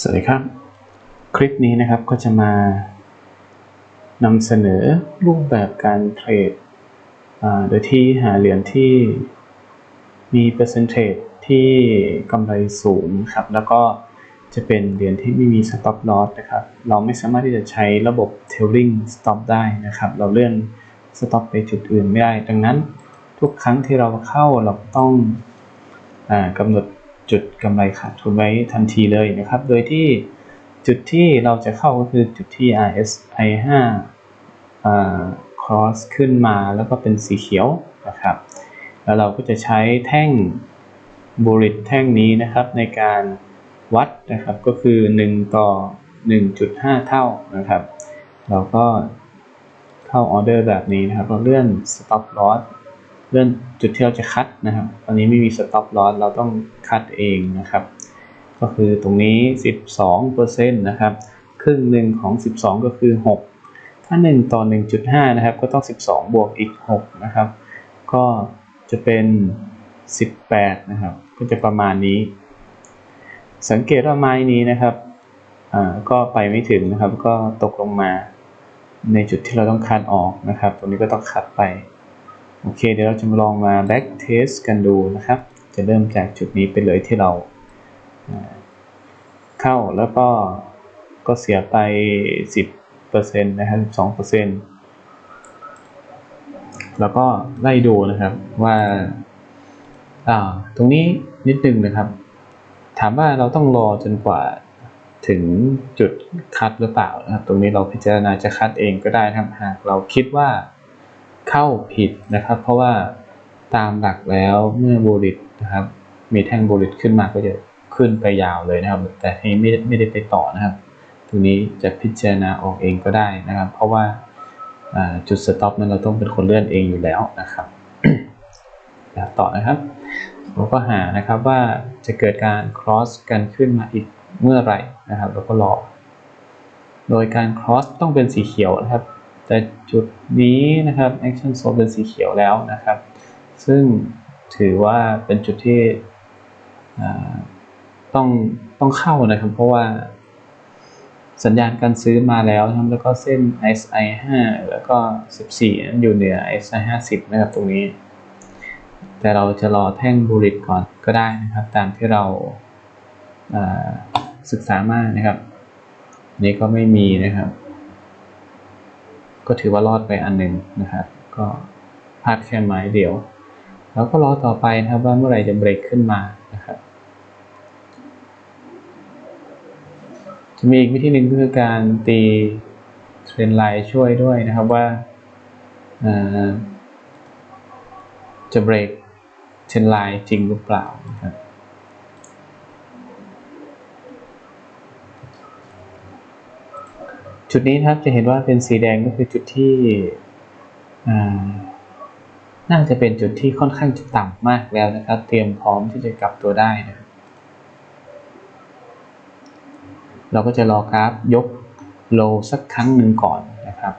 สวัสดีครับ คลิปนี้นะครับก็จะมานำเสนอรูปแบบการเทรดโดยที่หาเหรียญที่มีเปอร์เซ็นเทรดที่กำไรสูงครับแล้วก็จะเป็นเหรียญที่ไม่มี stop loss นะครับ เราไม่สามารถที่จะใช้ระบบ tailing stop ได้นะครับ เราเลื่อน stop ไปจุดอื่นไม่ได้ ดังนั้นทุกครั้งที่เราเข้าเราต้องอกำหนด จุดกำไรขาดทุนไว้ทันทีเลยนะครับ โดยที่จุดที่เราจะเข้าก็คือจุดที่ RSI 5อ cross ขึ้นมาแล้วก็เป็นสีเขียวนะครับ แล้วเราก็จะใช้แท่งบูริตแท่งนี้นะครับในการวัดนะครับก็คือ 1 ต่อ 1.5 เท่านะครับ เราก็เข้าออเดอร์แบบนี้นะครับ เราเลื่อน stop loss เลื่อนจุดที่เราจะคัดนะครับ ตอนนี้ไม่มี stop loss เราต้องคัดเองนะครับ ก็คือตรงนี้ 12%นะครับ ครึ่งหนึ่งของ 12 ก็คือ 6 ถ้า 1 ต่อ 1.5 นะครับ ก็ต้อง 12 บวกอีก 6 นะครับ ก็จะเป็น 18 นะครับ ก็จะประมาณนี้ สังเกตว่าไม้นี้นะครับก็ไปไม่ถึงนะครับ ก็ตกลงมาในจุดที่เราต้องคัดออกนะครับ ตรงนี้ก็ต้องคัดไป โอเค เดี๋ยวเราจะมาลองมา back test กันดูนะครับ จะเริ่มจากจุดนี้ไปเลยที่เราเข้าแล้วก็ก็เสียไป 10%นะครับ12%แล้วก็ไล่ดูนะครับว่าอ่าตรงนี้นิดนึงนะครับ ถามว่าเราต้องรอจนกว่าถึงจุดคัดหรือเปล่านะครับ ตรงนี้เราพิจารณาจะคัดเองก็ได้นะครับหากเราคิดว่า เข้าผิดนะครับ เพราะว่าตามหลักแล้วเมื่อบูริตนะครับ มีแท่งบูริตขึ้นมาก็จะขึ้นไปยาวเลยนะครับ แต่ทีนี้ไม่ได้ไม่ได้ไปต่อนะครับ ตรงนี้จะพิจารณาออกเองก็ได้นะครับ เพราะว่าจุดสต็อปนั้นเราต้องเป็นคนเลื่อนเองอยู่แล้วนะครับต่อนะครับเราก็หานะครับว่าจะเกิดการ cross กันขึ้นมาอีกเมื่อไหร่นะครับ แล้วก็รอ โดยการ cross ต้องเป็นสีเขียวนะครับ แต่จุดนี้นะครับ action zone เป็นสีเขียวแล้วนะครับ ซึ่งถือว่าเป็นจุดที่ต้องต้องเข้านะครับ เพราะว่าสัญญาณการซื้อมาแล้วนะครับแล้วก็เส้น si 5 แล้วก็ 14 นั้นอยู่เหนือ si 50 นะครับตรงนี้ แต่เราจะรอแท่งบูริตก่อนก็ได้นะครับ ตามที่เราาศึกษามานะครับ นี่ก็ไม่มีนะครับ ก็ถือว่ารอดไปอันหนึ่งนะครับ ก็พลาดแค่ไม้เดียว แล้วก็รอต่อไปนะครับว่าเมื่อไหร่จะเบรกขึ้นมานะครับ จะมีอีกวิธีหนึ่งก็คือการตีเทรนไลน์ช่วยด้วยนะครับว่าอ่าจะเบรกเทรนไลน์จริงหรือเปล่านะครับ จุดนี้ครับจะเห็นว่าเป็นสีแดงก็คือจุดที่น่าจะเป็นจุดที่ค่อนข้างจะต่ำมากแล้วนะครับ เตรียมพร้อมที่จะกลับตัวได้นะเราก็จะรอกราฟยกโลสักครั้งหนึ่งก่อนนะครับ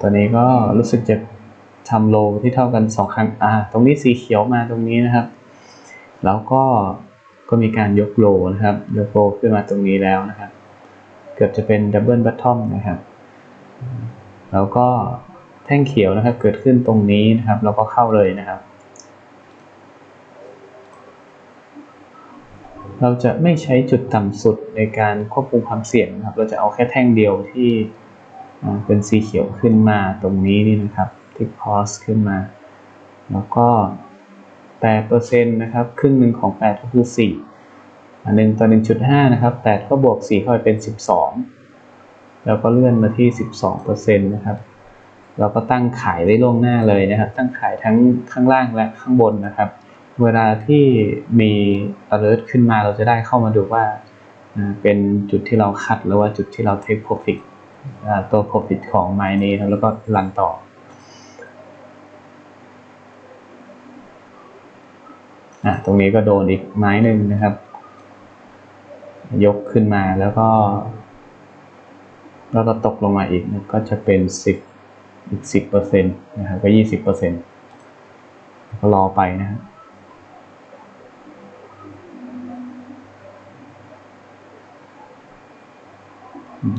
ตอนนี้ก็รู้สึกจะทำโลที่เท่ากันสองครั้ง อ่า ตรงนี้สีเขียวมาตรงนี้นะครับ แล้วก็ก็มีการยกโลนะครับ ยกโลขึ้นมาตรงนี้แล้วนะครับ กือบจะเป็นดับเบิลบัตทอมนะครับ แล้วก็แท่งเขียวนะครับ เกิดขึ้นตรงนี้นะครับเราก็เข้าเลยนะครับ เราจะไม่ใช้จุดต่ำสุดในการควบคุมความเสี่ยงนะครับ เราจะเอาแค่แท่งเดียวที่เป็นสีเขียวขึ้นมาตรงนี้นี่นะครับ ที่ cross ขึ้นมา แล้วก็แปดเปอร์เซ็นต์นะครับ ครึ่งหนึ่งของแปดก็คือสี่ หนึ่งต่อหนึ่งจุดห้านะครับแปดก็บวกสี่เข้าไปเป็นสิบสองแล้วก็เลื่อนมาที่สิบสองเปอร์เซ็นต์นะครับ เราก็ตั้งขายไว้ล่วงหน้าเลยนะครับ ตั้งขายทั้งข้างล่างและข้างบนนะครับ เวลาที่มี alert ขึ้นมาเราจะได้เข้ามาดูว่าเป็นจุดที่เราคัดหรือว่าจุดที่เรา take profit ตัว profit ของไม้นี้แล้วก็รันต่ออะตรงนี้ก็โดนอีกไม้หนึ่งนะครับ ยกขึ้นมาแล้วก็ แล้วก็ตกลงมาอีกก็จะเป็นสิบอีกสิบเปอร์เซ็นต์นะครับก็ยี่สิบเปอร์เซ็นต์ก็รอไปนะครับ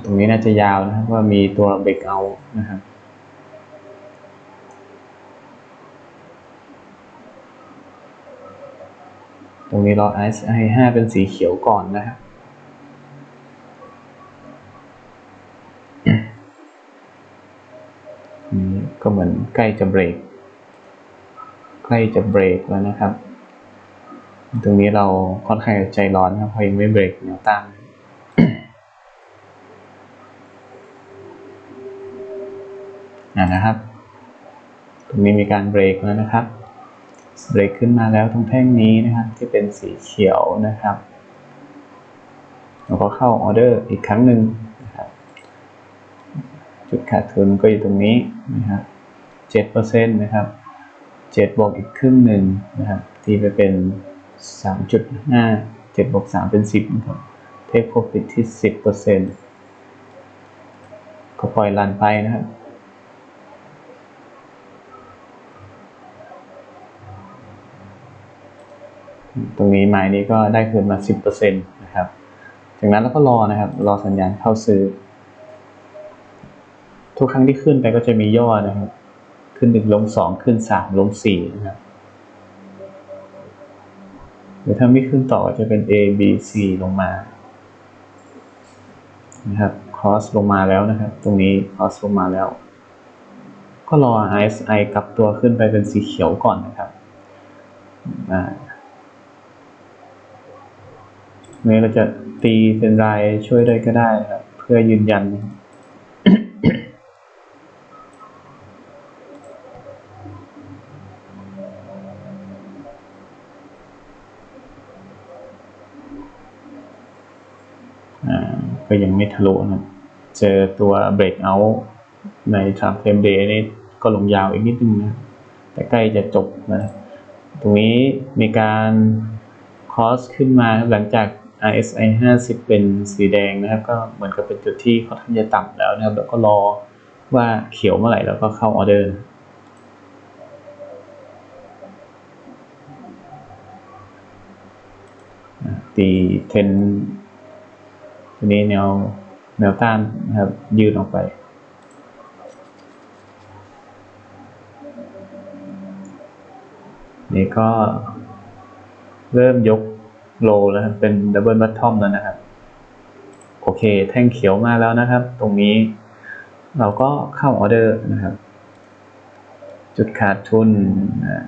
ตรงนี้น่าจะยาวนะครับว่ามีตัวเบรกเอานะครับตรงนี้รอไเราให้าเป็นสีเขียวก่อนนะครับ ก็เหมือนใกล้จะเบรก ใกล้จะเบรกแล้วนะครับ ตรงนี้เราค่อนข้างใจร้อนนะครับเพราะยังไม่เบรกแนวต้านนะครับ ตรงนี้มีการเบรกแล้วนะครับ เบรกขึ้นมาแล้วตรงแท่งนี้นะครับ ที่เป็นสีเขียวนะครับแล้วก็เข้าออเดอร์อีกครั้งหนึ่ง ขาดทุนก็อยู่ตรงนี้นะครับเจ็ดเปอร์เซ็นต์นะครับเจ็ดบวกอีกครึ่งหนึ่งนะครับตีไปเป็นสามจุดห้าเจ็ดบวกสามเป็นสิบนะครับเทคโปรฟิตที่สิบเปอร์เซ็นต์ก็ปล่อยรันไปนะครับตรงนี้ไม้นี้ก็ได้คืนมา 10%นะครับ จากนั้นเราก็รอนะครับ รอสัญญาณเข้าซื้อ ทุกครั้งที่ขึ้นไปก็จะมีย่อนะครับ ขึ้นหนึ่งลงสองขึ้นสามลงสี่นะครับหรือถ้าไม่ขึ้นต่อจะเป็น A B C ลงมา นะครับ cross ลงมาแล้วนะครับ ตรงนี้ cross ลงมาแล้ว ก็รอ RSI กลับตัวขึ้นไปเป็นสีเขียวก่อนนะครับอ่านี้เราจะตีเป็นรายช่วยด้วยก็ได้นะครับ เพื่อยืนยันอ่า ก็ยังไม่ทะลุนะ เจอตัว breakout ใน time frame day นี่ก็ลงยาวอีกนิดนึงนะ แต่ใกล้จะจบนะ ตรงนี้มีการคอสขึ้นมาหลังจาก RSI 50 เป็นสีแดงนะครับ ก็เหมือนกับเป็นจุดที่ค่อนข้างจะต่ำแล้วนะครับ แล้วก็รอว่าเขียวเมื่อไหร่แล้วก็เข้าออเดอร์ตีเทน ตัวนี้แนวแนวต้านนะครับยืดออกไป นี่ก็เริ่มยกโลแล้วครับเป็นดับเบิลบัตทอมแล้วนะครับ โอเค แท่งเขียวมาแล้วนะครับ ตรงนี้เราก็เข้าออเดอร์นะครับ จุดขาดทุน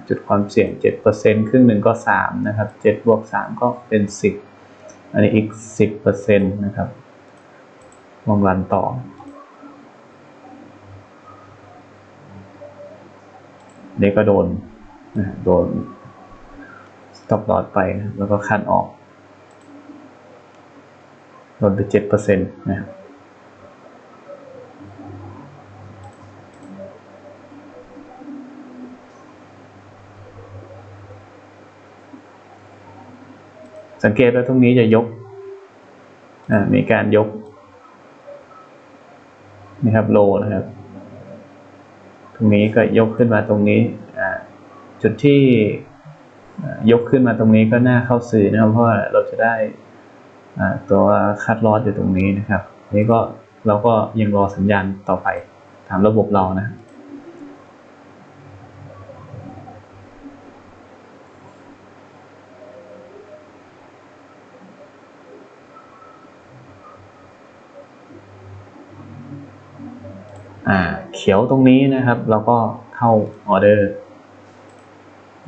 จุดความเสี่ยง 7%ครึ่งหนึ่งก็ 3 นะครับ 7 บวก 3 ก็เป็น 10 อันนี้อีก 10%นะครับลองรันต่อนี่ก็โดนนะโดน stop loss ไปแล้วก็คันออก โดนไปเจ็ดเปอร์เซ็นต์นะครับ สังเกตว่าตรงนี้จะยกมีการยกนะครับโลนะครับ ตรงนี้ก็ยกขึ้นมาตรงนี้จุดที่ยกขึ้นมาตรงนี้ก็น่าเข้าซื้อนะครับ เพราะว่าเราจะได้ตัวคัดลอสอยู่ตรงนี้นะครับ นี่ก็เราก็ยังรอสัญญาณต่อไปตามระบบเรานะ อ่าเขียวตรงนี้นะครับเราก็เข้าออเดอร์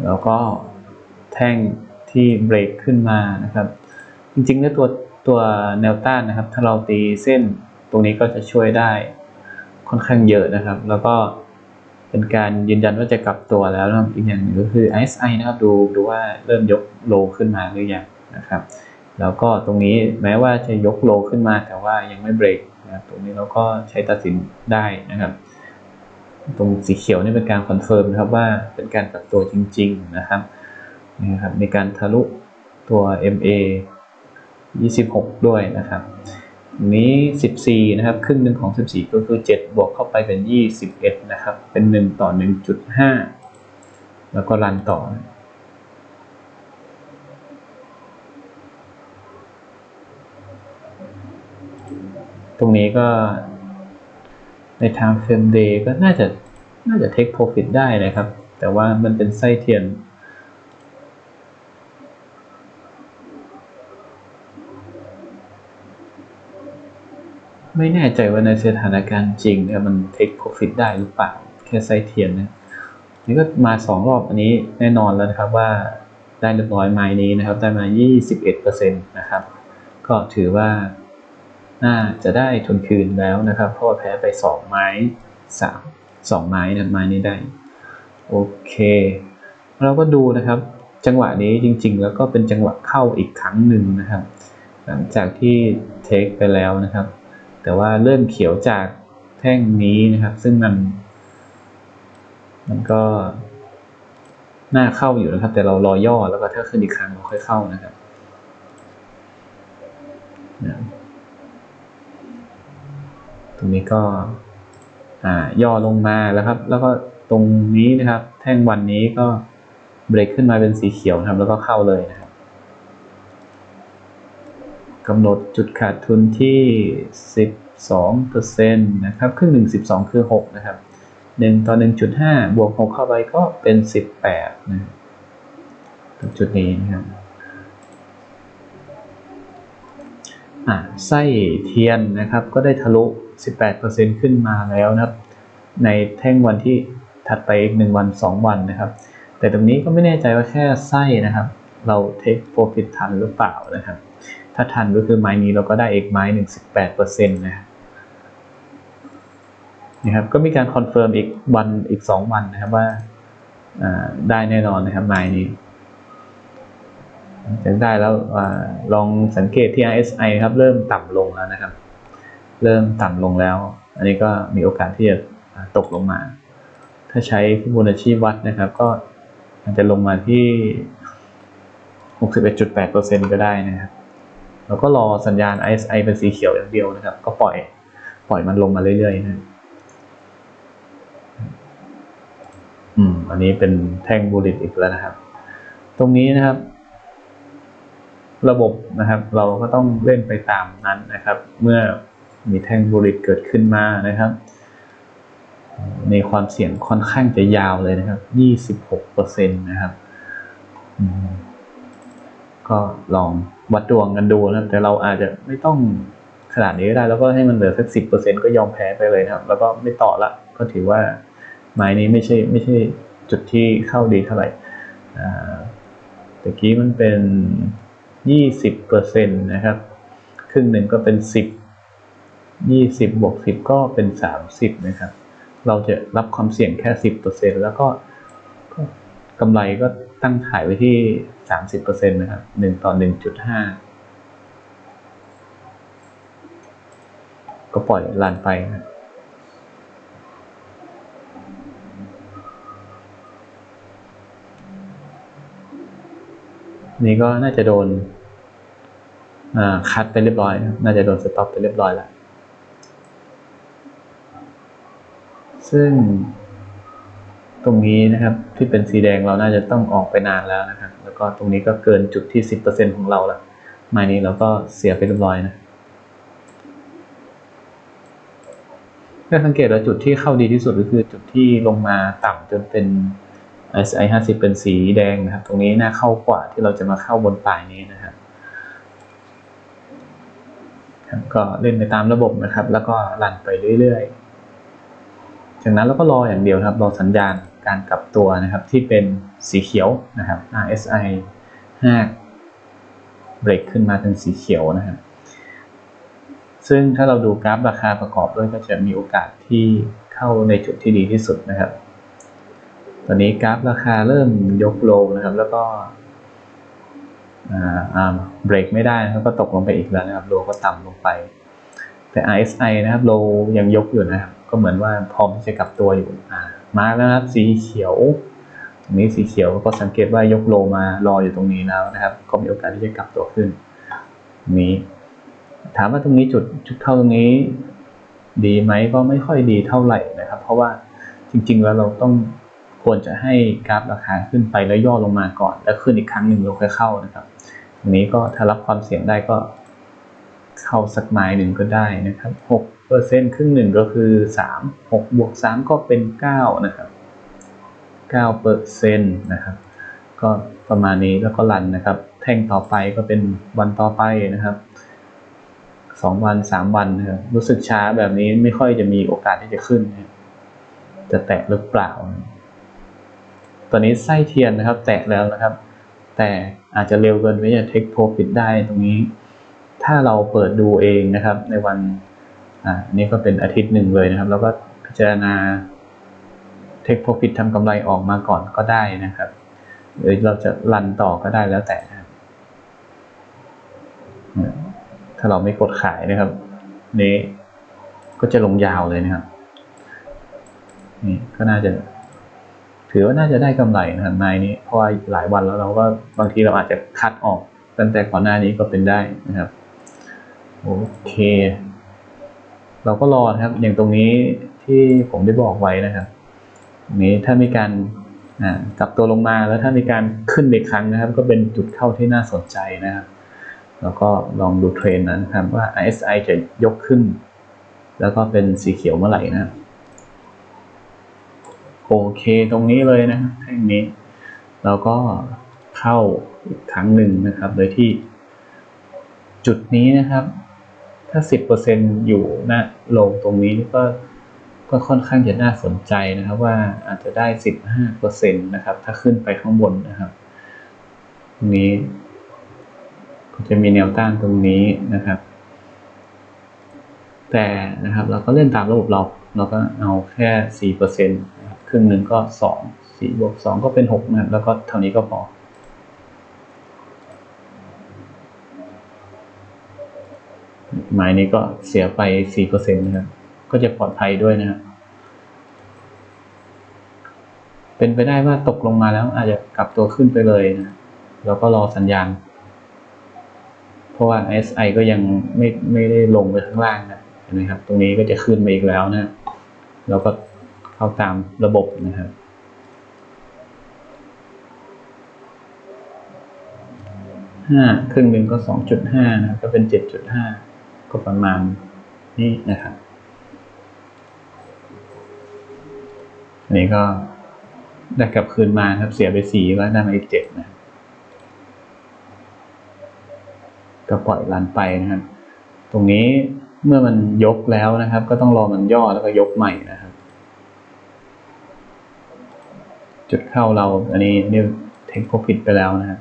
แล้วก็แท่งที่เบรกขึ้นมานะครับ จริงๆแล้วตัวตัวแนวต้านนะครับ ถ้าเราตีเส้นตรงนี้ก็จะช่วยได้ค่อนข้างเยอะนะครับ แล้วก็เป็นการยืนยันว่าจะกลับตัวแล้วนะครับอีกอย่างหนึ่งก็คือ RSI นะครับดูดูว่าเริ่มยกโลขึ้นมาหรือยังนะครับ แล้วก็ตรงนี้แม้ว่าจะยกโลขึ้นมาแต่ว่ายังไม่เบรก นะครับตรงนี้เราก็ใช้ตัดสินได้นะครับ ตรงสีเขียวนี่เป็นการคอนเฟิร์มนะครับว่าเป็นการกลับตัวจริง ๆนะครับนี่ครับมีการทะลุตัว MA 26 ด้วยนะครับนี้ 14 นะครับ ครึ่งหนึ่งของ 14 ก็คือ 7 บวกเข้าไปเป็น 21 นะครับ เป็น 1 ต่อ 1.5 แล้วก็รันต่อ ตรงนี้ก็ใน time frame day ก็น่าจะน่าจะ take profit ได้นะครับ แต่ว่ามันเป็นไส้เทียน ไม่แน่ใจว่าในสถานการณ์จริงเนี่ยมัน take profit ได้หรือเปล่าแค่ไส้เทียนนะนี่ก็มาสองรอบอันนี้แน่นอนแล้วนะครับว่าได้เรียบร้อยไม้นี้นะครับ ได้มา 21%นะครับ ก็ถือว่า น่าจะได้ทุนคืนแล้วนะครับ เพราะว่าแพ้ไป 2 ไม้ 3 2 ไม้นะไม้นี้ได้ โอเค เราก็ดูนะครับ จังหวะนี้จริง ๆ แล้วก็เป็นจังหวะเข้าอีกครั้งหนึ่งนะครับ หลังจากที่เทคไปแล้วนะครับ แต่ว่าเริ่มเขียวจากแท่งนี้นะครับ ซึ่งมัน มันก็น่าเข้าอยู่นะครับ แต่เรารอย่อแล้วก็ถ้าขึ้นอีกครั้งเราค่อยเข้านะครับ ตรงนี้ก็ย่อลงมาแล้วครับ แล้วก็ตรงนี้นะครับ แท่งวันนี้ก็เบรกขึ้นมาเป็นสีเขียวนะครับ แล้วก็เข้าเลยนะครับกำหนดจุดขาดทุนที่ 12%นะครับครึ่งหนึ่ง12 คือ 6 นะครับ 1 ต่อ 1.5 บวก 6 เข้าไปก็เป็น 18 นะตรงจุดนี้นะครับอ่าไส้เทียนนะครับก็ได้ทะลุ 18%ขึ้นมาแล้วนะครับ ในแท่งวันที่ถัดไปอีก 1 วัน 2 วันนะครับ แต่ตรงนี้ก็ไม่แน่ใจว่าแค่ไส้นะครับ เราเทคโปรฟิตทันหรือเปล่านะครับ ถ้าทันก็คือไม้นี้เราก็ได้อีกไม้หนึ่ง18%นะครับนะครับก็มีการคอนเฟิร์มอีกวันอีก 2 วันนะครับว่าได้แน่นอนนะครับไม้นี้จะได้แล้วอลองสังเกตที่ RSI ครับเริ่มต่ำลงแล้วนะครับ เริ่มต่ำลงแล้ว อันนี้ก็มีโอกาสที่จะตกลงมา ถ้าใช้ฟิโบนัชชีวัดนะครับ ก็อาจจะลงมาที่ 61.8%ก็ได้นะครับ แล้วก็รอสัญญาณ RSI เป็นสีเขียวอย่างเดียวนะครับ ก็ปล่อยปล่อยมันลงมาเรื่อยๆนะอืม อันนี้เป็นแท่งบูลลิตอีกแล้วนะครับ ตรงนี้นะครับ ระบบนะครับ เราก็ต้องเล่นไปตามนั้นนะครับ เมื่อ มีแท่งบูลลิตเกิดขึ้นมานะครับ ในความเสี่ยงค่อนข้างจะยาวเลยนะครับ 26%นะครับ ก็ลองวัดดวงกันดูนะแต่เราอาจจะไม่ต้องขนาดนี้ก็ได้ แล้วก็ให้มันเหลือสักสิบเปอร์เซ็นก็ยอมแพ้ไปเลยนะครับ แล้วก็ไม่ต่อละ ก็ถือว่าไม้นี้ไม่ใช่ไม่ใช่จุดที่เข้าดีเท่าไหร่ตะกี้มันเป็นยี่สิบเปอร์เซ็นต์นะครับ ครึ่งหนึ่งก็เป็นสิบ ยี่สิบบวกสิบก็เป็นสามสิบนะครับ เราจะรับความเสี่ยงแค่สิบเปอร์เซ็นแล้วก็กำไรก็ตั้งขายไว้ที่สามสิบเปอร์เซ็นต์นะครับหนึ่งต่อหนึ่งจุดห้าก็ปล่อยลันไปนะนี่ก็น่าจะโดนคัดไปเรียบร้อย น่าจะโดนสต็อปไปเรียบร้อยแล้ว ซึ่งตรงนี้นะครับที่เป็นสีแดงเราน่าจะต้องออกไปนานแล้วนะครับ แล้วก็ตรงนี้ก็เกินจุดที่สิบเปอร์เซ็นของเราละม้นี้เราก็เสียไปเรียบร้อยนะถ้าสังเกตว่าจุดที่เข้าดีที่สุดก็คือจุดที่ลงมาต่ำจนเป็น SI 50 เป็นสีแดงนะครับ ตรงนี้น่าเข้ากว่าที่เราจะมาเข้าบนปลายนี้นะครับก็เล่นไปตามระบบนะครับ แล้วก็รันไปเรื่อยๆ จากนั้นเราก็รออย่างเดียวครับรอสัญญาณการกลับตัวนะครับที่เป็นสีเขียวนะครับ RSI 5เบรกขึ้นมาเป็นสีเขียวนะครับซึ่งถ้าเราดูกราฟราคาประกอบด้วยก็จะมีโอกาสที่เข้าในจุดที่ดีที่สุดนะครับ ตอนนี้กราฟราคาเริ่มยกโลนะครับ แล้วก็เบรกไม่ได้แล้วก็ตกลงไปอีกแล้วนะครับโลก็ต่ำลงไป แต่ RSI นะครับโลยังยกอยู่นะครับ ก็เหมือนว่าพร้อมที่จะกลับตัวอยู่มาแล้วนะครับสีเขียวตรงนี้สีเขียวก็สังเกตว่ายกโลมารออยู่ตรงนี้แล้วนะครับ ก็มีโอกาสที่จะกลับตัวขึ้น นี้ ถามว่าตรงนี้จุดจุดเข้าตรงนี้ ดีไหมก็ไม่ค่อยดีเท่าไหร่นะครับ เพราะว่าจริง ๆ แล้วเราต้องควรจะให้กราฟราคาขึ้นไปแล้วย่อลงมาก่อน แล้วขึ้นอีกครั้งหนึ่งเราค่อยเข้านะครับตรงนี้ก็ถ้ารับความเสี่ยงได้ก็ เข้าสักไม้หนึ่งก็ได้นะครับหกเปอร์เซ็นครึ่งหนึ่งก็คือสามหกบวกสามก็เป็นเก้านะครับเก้าเปอร์เซ็นต์นะครับก็ประมาณนี้แล้วก็รันนะครับ แท่งต่อไปก็เป็นวันต่อไปนะครับสองวันสามวันนะครับรู้สึกช้าแบบนี้ไม่ค่อยจะมีโอกาสที่จะขึ้น จะแตะหรือเปล่า ตอนนี้ไส้เทียนนะครับ แตะแล้วนะครับ แต่อาจจะเร็วเกินไปจะเทคโปรฟิตได้ตรงนี้ ถ้าเราเปิดดูเองนะครับ ในวันอ่านี้ก็เป็นอาทิตย์หนึ่งเลยนะครับ แล้วก็พิจารณาเทคโปรฟิตทำกำไรออกมาก่อนก็ได้นะครับหรือเราจะรันต่อก็ได้แล้วแต่นะครับถ้าเราไม่กดขายนะครับ นี้ก็จะลงยาวเลยนะครับนี่ก็น่าจะ ถือว่าน่าจะได้กำไรนะครับนายนี้เพราะว่าหลายวันแล้วเราก็บางทีเราอาจจะคัดออกตั้งแต่ก่อนหน้านี้ก็เป็นได้นะครับ โอเค เราก็รอนะครับ อย่างตรงนี้ที่ผมได้บอกไว้นะครับนี้ถ้ามีการกลับตัวลงมาแล้วถ้ามีการขึ้นอีกครั้งนะครับ ก็เป็นจุดเข้าที่น่าสนใจนะครับ แล้วก็ลองดูเทรนด์นะครับว่า RSI จะยกขึ้น แล้วก็เป็นสีเขียวเมื่อไหร่นะโอเคตรงนี้เลยนะครับแท่งนี้ เราก็เข้าอีกครั้งหนึ่งนะครับ โดยที่จุดนี้นะครับ ถ้าสิบเปอร์เซ็นอยู่หน้าลงตรงนี้ก็ก็ค่อนข้างจะน่าสนใจนะครับว่าอาจจะได้สิบห้าเปอร์เซ็นตนะครับ ถ้าขึ้นไปข้างบนนะครับ ตรงนี้ ก็จะมีแนวต้านตรงนี้นะครับ แต่นะครับเราก็เล่นตามระบบเรา เราก็เอาแค่สี่เปอร์เซ็นต์ครึ่งหนึ่งก็สองสี่บวกสองก็เป็นหกนะครับแล้วก็เท่านี้ก็พอ หมายนี้ก็เสียไปสี่เปอร์เซ็นต์นะครับ ก็จะปลอดภัยด้วยนะครับเป็นไปได้ว่าตกลงมาแล้วอาจจะกลับตัวขึ้นไปเลยนะแล้วก็รอสัญญาณ เพราะว่า SI ก็ยังไม่ไม่ได้ลงไปข้างล่างนะเห็นไหมครับ ตรงนี้ก็จะขึ้นมาอีกแล้วนะ แล้วก็เข้าตามระบบนะครับห้าครึ่งหนึ่งก็สองจุดห้านะก็เป็นเจ็ดจุดห้า ก็ประมาณนี้นะครับอันนี้ก็ได้กลับคืนมาครับเสียไปสี่ก็ได้มาอีกเจ็ดนะ ก็ปล่อยรันไปนะครับ ตรงนี้เมื่อมันยกแล้วนะครับ ก็ต้องรอมันย่อแล้วก็ยกใหม่นะครับ จุดเข้าเราอันนี้นี่เทคโปรฟิตไปแล้วนะครับ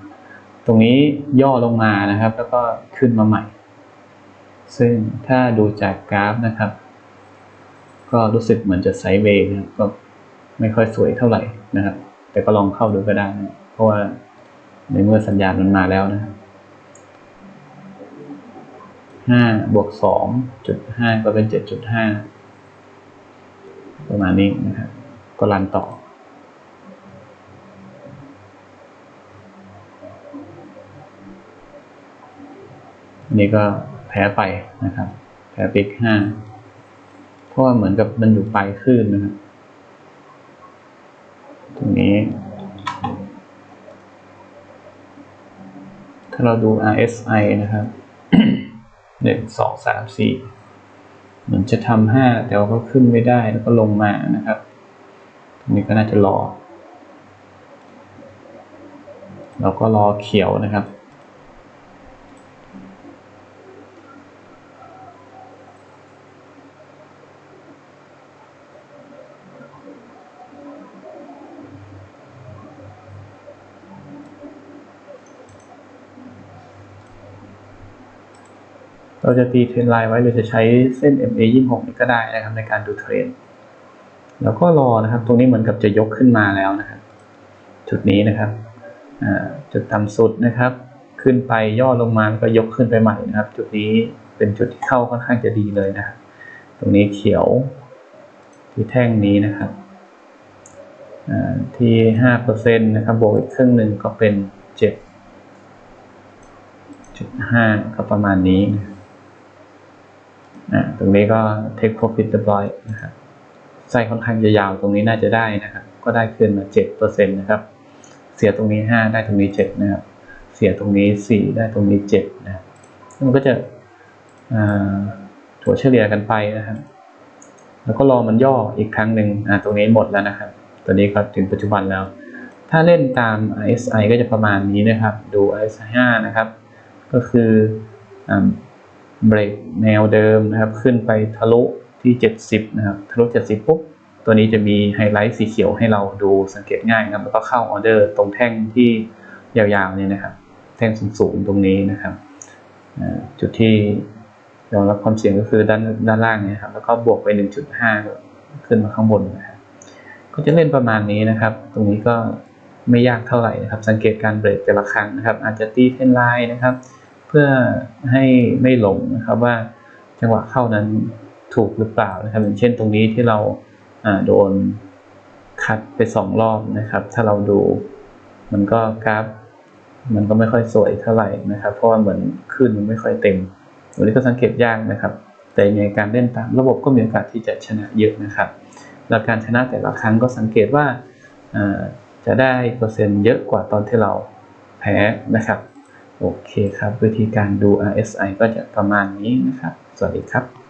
ตรงนี้ย่อลงมานะครับ แล้วก็ขึ้นมาใหม่ ซึ่งถ้าดูจากกราฟนะครับ ก็รู้สึกเหมือนจะไซด์เวย์นะครับก็ไม่ค่อยสวยเท่าไหร่นะครับ แต่ก็ลองเข้าดูก็ได้นะเพราะว่าในเมื่อสัญญาณมันมาแล้วนะครับห้าบวกสองจุดห้าก็เป็นเจ็ดจุดห้าประมาณนี้นะครับ ก็รันต่อนนี้ก็ พ้ไปนะครับ แพ้ปิกห้าเพราะว่าเหมือนกับมันอยู่ปลายคลื่นนะครับตรงนี้ ถ้าเราดู RSI นะครับหนึ่งสองสามสี่เหมือนจะทำห้าแต่ว่าก็ขึ้นไม่ได้แล้วก็ลงมานะครับตรงนี้ก็น่าจะรอ เราก็รอเขียวนะครับ เราจะตีเทรนไลน์ไว้หรือจะใช้เส้น MA 26นี่ก็ได้นะครับในการดูเทรนแล้วก็รอนะครับ ตรงนี้เหมือนกับจะยกขึ้นมาแล้วนะครับ จุดนี้นะครับอ่าจุดต่ำสุดนะครับ ขึ้นไปย่อลงมาแล้วก็ยกขึ้นไปใหม่นะครับ จุดนี้เป็นจุดที่เข้าค่อนข้างจะดีเลยนะครับตรงนี้เขียวที่แท่งนี้นะครับอ่าที่ห้าเปอร์เซ็นต์นะครับบวกอีกครึ่งหนึ่งก็เป็นเจ็ดจุดห้าก็ประมาณนี้นะ ตรงนี้ก็ take profit เรียบร้อยนะครับไส้ค่อนข้างจะยาวตรงนี้น่าจะได้นะครับ ก็ได้คืนมาเจ็ดเปอร์เซ็นต์นะครับ เสียตรงนี้ห้าได้ตรงนี้เจ็ดนะครับ เสียตรงนี้สี่ได้ตรงนี้เจ็ดนะครับมันก็จะอ่าถัวเฉลี่ยกันไปนะครับ แล้วก็รอมันย่ออีกครั้งหนึ่งอ่าตรงนี้หมดแล้วนะครับตัวนี้ก็ถึงปัจจุบันแล้ว ถ้าเล่นตาม RSI ก็จะประมาณนี้นะครับ ดู RSI 5 นะครับ ก็คืออ เบรกแนวเดิมนะครับ ขึ้นไปทะลุที่ 70 นะครับ ทะลุ 70 ปุ๊บ ตัวนี้จะมีไฮไลท์สีเขียวให้เราดูสังเกตง่ายนะครับ แล้วก็เข้าออเดอร์ตรงแท่งที่ยาวๆเนี่ยนะครับ แท่งสูงๆตรงนี้นะครับ จุดที่ยอมรับความเสี่ยงก็คือด้านด้านล่างนี่ครับ แล้วก็บวกไป 1.5 ขึ้นมาข้างบนนะครับ ก็จะเล่นประมาณนี้นะครับ ตรงนี้ก็ไม่ยากเท่าไหร่นะครับ สังเกตการเบรกแต่ละครั้งนะครับ อาจจะตีเส้นลน์นะครับ พื่อให้ไม่หลงนะครับว่าจังหวะเข้านั้นถูกหรือเปล่านะครับอย่างเช่นตรงนี้ที่เราโดนคัดไปสองรอบนะครับ ถ้าเราดูมันก็กราฟ มันก็ไม่ค่อยสวยเท่าไหร่นะครับ เพราะว่าเหมือนขึ้นมันไม่ค่อยเต็มตรงนี้ก็สังเกตยากนะครับ แต่ในการเล่นตามระบบก็มีโอกาสที่จะชนะเยอะนะครับแล้วการชนะแต่ละครั้งก็สังเกตว่าจะได้เปอร์เซ็นต์เยอะกว่าตอนที่เราแพ้นะครับ โอเคครับ วิธีการดู RSI ก็จะประมาณนี้นะครับ สวัสดีครับ